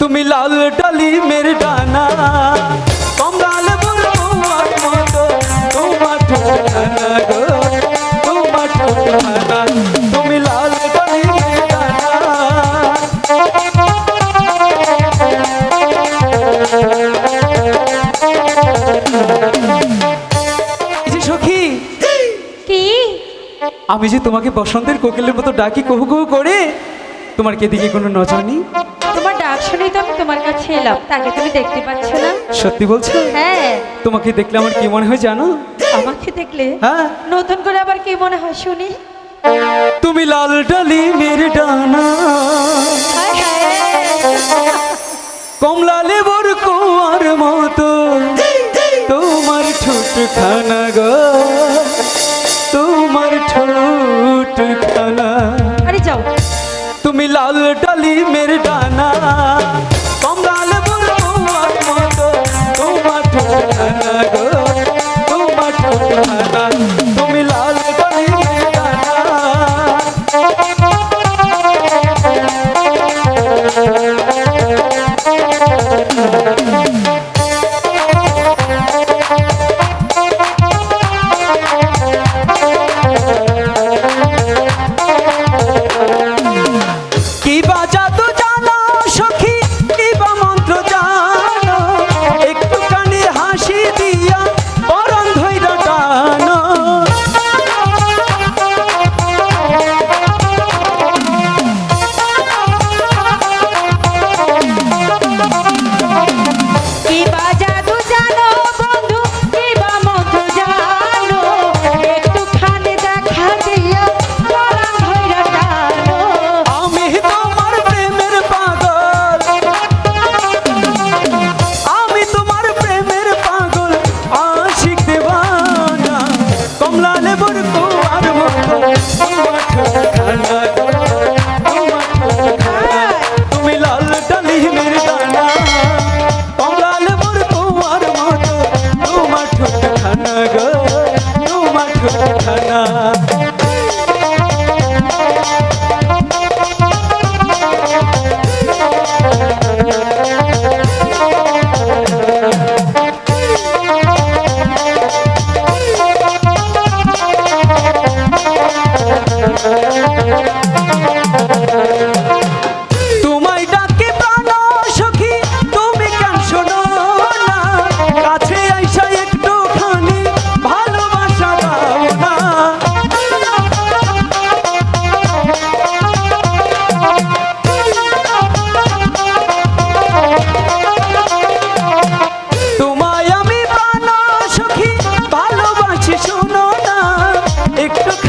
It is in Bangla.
তুমি লাল ডালি মের ডানা। কমলা তোমার মতো তোমার ঠোঁটখানা গো তোমার ঠোঁটখানা তুমি লাল ডালি মের ডানা। সখী কি? আমি যে তোমাকে বসন্তের কোকিলের মতো ডাকি কুহু কহু করে তোমার কে দিকে কোনো নজর নেই? তোমার ডাক শুনেই তো আমি তোমার কাছে এলাম তাকে তুমি দেখতে পাচ্ছ না। সত্যি বলছো? হ্যাঁ। তোমাকে দেখলে আমার কি মনে হয় জানো? আমাকে দেখলে? হ্যাঁ। নতুন করে আবার কি মনে হয় শুনি? তুমি লাল ডালি মেরে ডানা। কমলা লেবুর কুয়ার মতো। তোমার ছোট খানা গো। তুমি লাল ডালি মেরে ডানা একটু